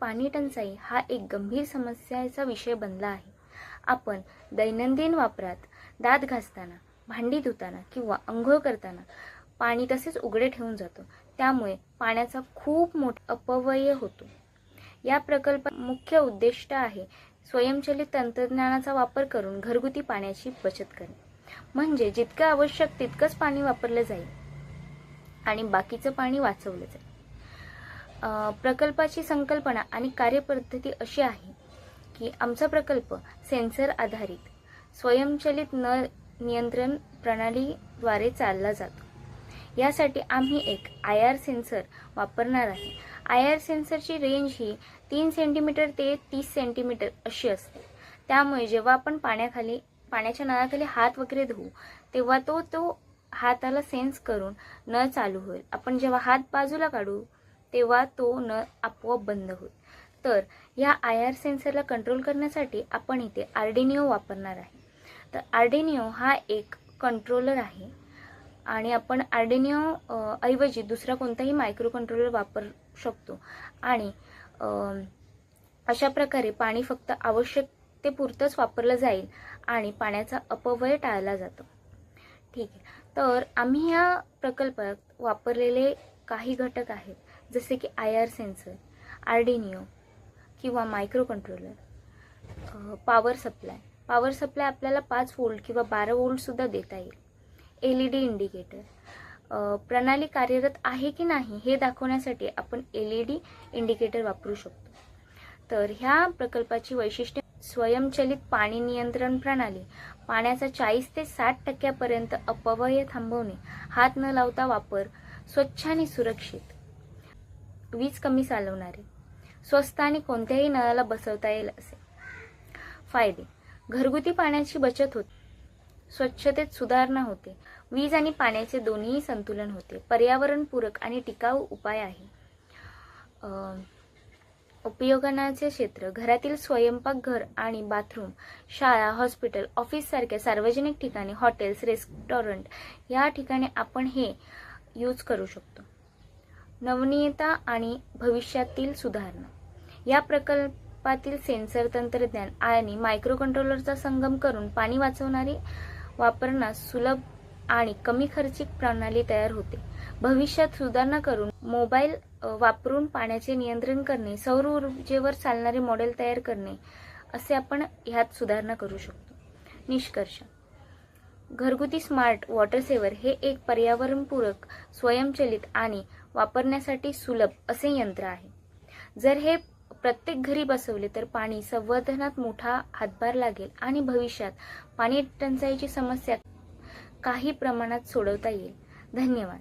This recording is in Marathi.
पाणी टंचाई हा एक गंभीर समस्याचा विषय बनला आहे. आपण दैनंदिन वापरात दात घासताना भांडी धुताना किंवा अंघोळ करताना पाणी तसेच उघडे ठेवून जातो. त्यामुळे पाण्याचा खूप मोठा अपव्यय होतो. या प्रकल्पात मुख्य उद्दिष्ट आहे स्वयंचलित तंत्रज्ञानाचा वापर करून घरगुती पाण्याची बचत करणे. म्हणजे जितकं आवश्यक तितकंच पाणी वापरलं जाईल आणि बाकीचं पाणी वाचवलं जाईल. प्रकल्पाची संकल्पना आणि कार्यपद्धती अशी आहे की आमचा प्रकल्प सेन्सर आधारित स्वयंचलित नळ नियंत्रण प्रणालीद्वारे चालला जातो. यासाठी आम्ही एक आय आर सेन्सर वापरणार आहे. आय आर सेन्सरची रेंज ही तीन सेंटीमीटर ते तीस सेंटीमीटर अशी असते. त्यामुळे जेव्हा आपण पाण्याखाली पाण्याच्या नळाखाली हात वगैरे धुवू तेव्हा तो तो हाताला सेन्स करून नळ चालू होईल. आपण जेव्हा हात बाजूला काढू तेव्हा तो नळ आपोआप बंद होईल. तर या आय आर सेन्सरला कंट्रोल करण्यासाठी आपण इथे आर्डेनिओ वापरणार आहे. तर आर्डेनिओ हा एक कंट्रोलर आहे आणि आपण आर्डेनिओ ऐवजी दुसरा कोणताही मायक्रो कंट्रोलर वापरू शकतो. आणि अशा प्रकारे पाणी फक्त आवश्यकतेपुरतंच वापरलं जाईल आणि पाण्याचा अपव्यय टाळला जातो. ठीक आहे. तर आम्ही या प्रकल्पात वापरलेले काही घटक आहेत. जसे की आय आर सेन्सर आर्डिनिओ किंवा micro controller power supply. Power supply आपल्याला पाच वोल्ट किंवा बारा वोल्टसुद्धा देता येईल. एल ई डी इंडिकेटर प्रणाली कार्यरत आहे की नाही हे दाखवण्यासाठी आपण एल ई डी इंडिकेटर वापरू शकतो. तर ह्या प्रकल्पाची वैशिष्ट्ये स्वयंचलित पाणी नियंत्रण प्रणाली. पाण्याचा चाळीस ते साठ टक्क्यापर्यंत अपव्यय थांबवणे. हात न लावता वापर. स्वच्छ आणि सुरक्षित. वीज कमी चालवणारे. स्वस्त आणि कोणत्याही नळाला बसवता येईल असे. फायदे. घरगुती पाण्याची बचत होते. स्वच्छतेत सुधारणा होते. वीज आणि पाण्याचे दोन्ही संतुलन होते. पर्यावरणपूरक आणि टिकाऊ उपाय आहे. अं, क्षेत्र. घरातील स्वयंपाकघर आणि बाथरूम शाळा हॉस्पिटल ऑफिस सारख्या सार्वजनिक ठिकाणी हॉटेल्स रेस्टॉरंट या ठिकाणी आपण हे यूज करू शकतो. नवनीयता आणि भविष्यातील सुधारणा. या प्रकल्पातील सेन्सर तंत्रज्ञान आणि मायक्रो कंट्रोलरचा संगम करून पाणी वाचवणारी वापरण्यास सुलभ आणि कमी खर्चिक प्रणाली तयार होते. भविष्यात सुधारणा करून मोबाईल वापरून पाण्याचे नियंत्रण करणे सौर ऊर्जेवर चालणारे मॉडेल तयार करणे असे आपण ह्यात सुधारणा करू शकतो. निष्कर्ष. घरगुती स्मार्ट वॉटर सेवर हे एक पर्यावरणपूरक स्वयंचलित आणि वापरण्यासाठी सुलभ असे यंत्र आहे. जर हे प्रत्येक घरी बसवले तर पाणी संवर्धनात मोठा हातभार लागेल आणि भविष्यात पाणी टंचाईची समस्या काही प्रमाणात सोडवता येईल. धन्यवाद.